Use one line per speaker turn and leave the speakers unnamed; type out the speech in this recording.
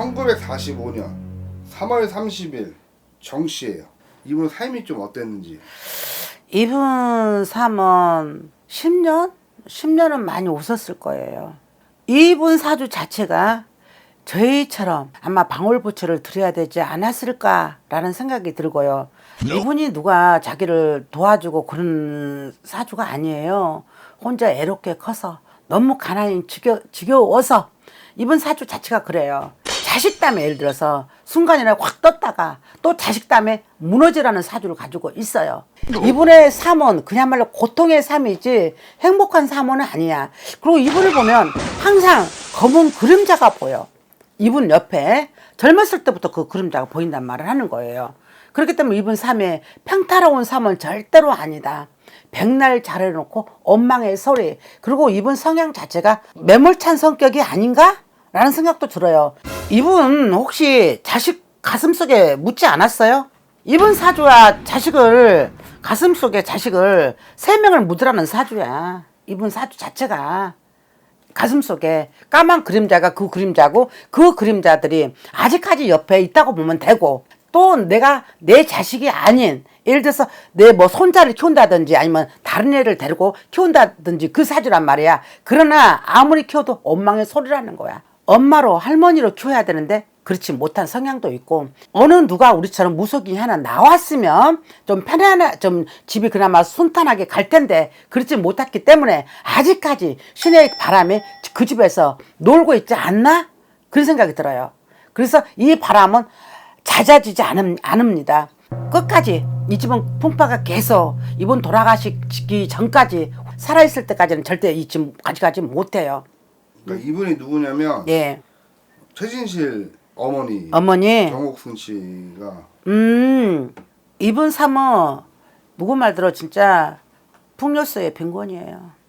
1945년 3월 30일 정씨예요. 이분 삶이 좀 어땠는지.
이분 삶은 10년? 10년은 많이 웃었을 거예요. 이분 사주 자체가 저희처럼 아마 방울부처를 드려야 되지 않았을까라는 생각이 들고요. 이분이 누가 자기를 도와주고 그런 사주가 아니에요. 혼자 애롭게 커서 너무 가난히 지겨, 지겨워서 이분 사주 자체가 그래요. 자식 땀에 예를 들어서 순간이나 확 떴다가 또 자식 땀에 무너지라는 사주를 가지고 있어요. 이분의 삶은 그야말로 고통의 삶이지 행복한 삶은 아니야. 그리고 이분을 보면 항상 검은 그림자가 보여. 이분 옆에 젊었을 때부터 그 그림자가 보인단 말을 하는 거예요. 그렇기 때문에 이분 삶에 평타로운 삶은 절대로 아니다. 백날 잘해놓고 원망의 소리 그리고 이분 성향 자체가 매몰찬 성격이 아닌가? 라는 생각도 들어요. 이분 혹시 자식 가슴속에 묻지 않았어요? 이분 사주와 자식을 가슴속에 자식을 세 명을 묻으라는 사주야. 이분 사주 자체가 가슴 속에 까만 그림자가 그 그림자고 그 그림자들이 아직까지 옆에 있다고 보면 되고 또 내가 내 자식이 아닌 예를 들어서 내 뭐 손자를 키운다든지 아니면 다른 애를 데리고 키운다든지 그 사주란 말이야. 그러나 아무리 키워도 원망의 소리라는 거야. 엄마로 할머니로 키워야 되는데 그렇지 못한 성향도 있고 어느 누가 우리처럼 무속인이 하나 나왔으면 좀 편안한 좀 집이 그나마 순탄하게 갈 텐데 그렇지 못했기 때문에 아직까지 신의 바람에 그 집에서 놀고 있지 않나 그런 생각이 들어요. 그래서 이 바람은 잦아지지 않음, 않습니다. 끝까지 이 집은 풍파가 계속 이분 돌아가시기 전까지 살아있을 때까지는 절대 이 집 가져가지 못해요.
그러니까 이분이 누구냐면
예.
최진실 어머니
어머니.
정옥순 씨가
음, 이분 삶은 누구 말 들어 진짜 풍요수의 빈곤이에요.